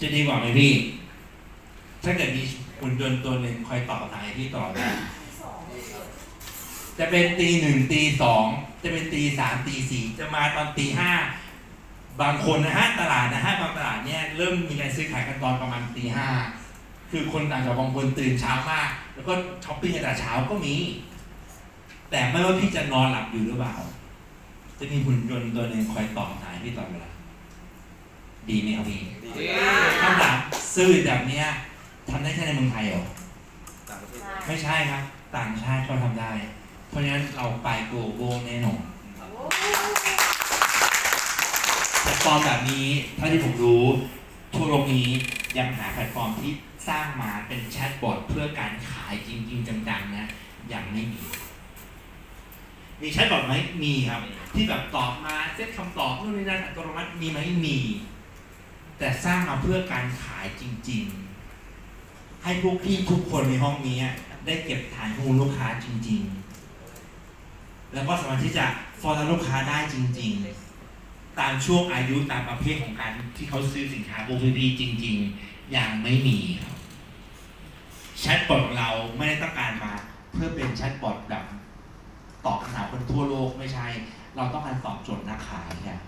จะดีกว่าไหมพี่ ถ้าเกิดมีหุ่นยนต์ตัวหนึ่งคอยต่อสายพี่ตลอไดเวลาจะเป็นตีหนึ่งตีสองจะเป็นตีสามตีสี่จะมาตอนตีห้าบางคนนะฮะตลาดนะฮะบางตลาดเนี่ยเริ่มมีการซื้อขายกันตอนประมาณตีห้าคือคนต่างจังหวัดบางคนตื่นเช้ามาก แล้วก็ช้อปปิ้งกันแต่เช้าก็มี แต่ไม่ว่าพี่จะนอนหลับอยู่หรือเปล่า จะมีหุ่นยนต์ตัวหนึ่งคอยต่อสายพี่ตลอดเวลาดีไหมครับพี่ดี คำถามซื้อแบบเนี้ยทำได้แค่ในเมืองไทยเหรอ ต่างประเทศไม่ใช่ครับ ต่างชาติก็ทำได้ เพราะฉะนั้นเราไปโกลบอลแน่นอนแพลตฟอร์มแบบนี้เท่าที่ผมรู้ ทั่วโลกนี้ยังหาแพลตฟอร์มที่สร้างมาเป็นแชทบอทเพื่อการขายจริง ๆ จังๆนะยังไม่มี มีแชทบอทไหมมีครับ ที่แบบตอบมาเซตคำตอบนู่นนี่นั่นอัตโนมัติมีไหมมี แต่สร้างมาเพื่อการขายจริง ๆ ให้พวกพี่ทุกคนในห้องนี้ได้เก็บฐานข้อมูลลูกค้าจริง ๆ แล้วก็สามารถที่จะฟอลลูกค้าได้จริง ๆ ตามช่วงอายุตามประเภทของการที่เขาซื้อสินค้าพวกพี่จริง ๆ อยังไม่มีครับแชทบอทของเราไม่ได้ต้องการมาเพื่อเป็นแชทบอทแบบตอบคำถามคนทั่วโลกไม่ใช่ เราต้องการตอบโจทย์นักขายครับ